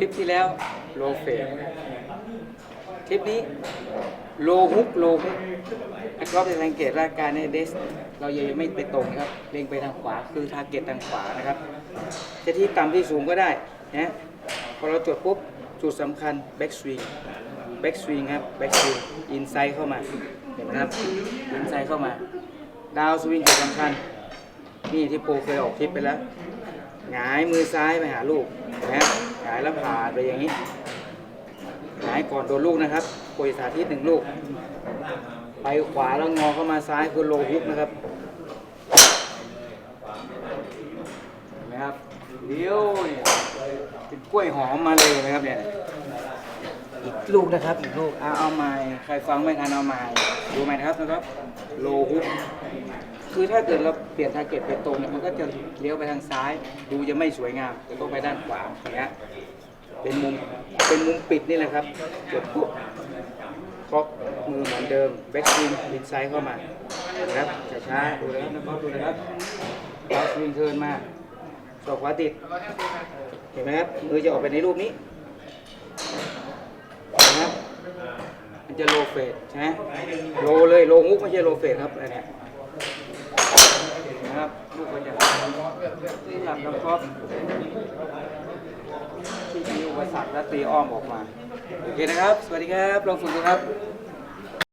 ลิปที่แล้วโลเฟดคลิปนี้โลฮุกโลฮุกนะครับจะสังเกตว่างการในเดส เรายังไม่ไปตรงนะครับเล็งไปทางขวาคือทาร์เก็ตทางขวานะครับ จะที่ต่ำที่สูงก็ได้นะพอเราจดปุ๊บจุดสำคัญแบ็กสวิงแบ็กสวิงครับแบ็กสวิงอินไซด์เข้ามาเห็นไหมครับอินไซด์เข้ามา ดาวสวิงจุดสำคัญ นี่ที่โปรเคยออกคลิปไปแล้วหงายมือซ้ายไปหาลูกนะหงายแล้วผ่าไปอย่างนี้หงายก่อนโดนลูกนะครับโปรยสาธิตหนึ่งลูก ไปขวาแล้วงอเข้ามาซ้ายคือโลฮุกนะครับเห็นไหมครับเดี๋ยวเนี่ยเป็นกล้วยหอมมาเลยนะครับเนี่ยอีกลูกนะครับอีกลูกเอาเอาไม้ใครฟังไม่ทันเอาไม้ดูไหมนะครับนะครับ โลฮุก คือถ้าเกิดเราเปลี่ยนทาร์เก็ตไปตรงเนี่ยมันก็จะเลี้ยวไปทางซ้าย ดูจะไม่สวยงามจะต้องไปด้านขวาอย่างเงี้ยเป็นมุมเป็นมุมปิดนี่แหละครับกดปุ๊บคอกมือเหมือนเดิมแบ็กสวิงลินไซด์เข้ามานะครับช้าๆดูนะครับนะครับดูนะครับบาสวิงเทิร์นมาศอกขวาติดเห็นไหมครับมือจะออกไปในรูปนี้นะครับมันจะโลเฟดใช่ไหมโลเลยโลงุกไม่ใช่โลเฟดครับอันเนี้ย ลูกมันจะที่หลับน้ำครอบที่มีอุปสรรคและตีอ้อมออกมา โอเคนะครับ สวัสดีครับ ลองฝึกดูครับ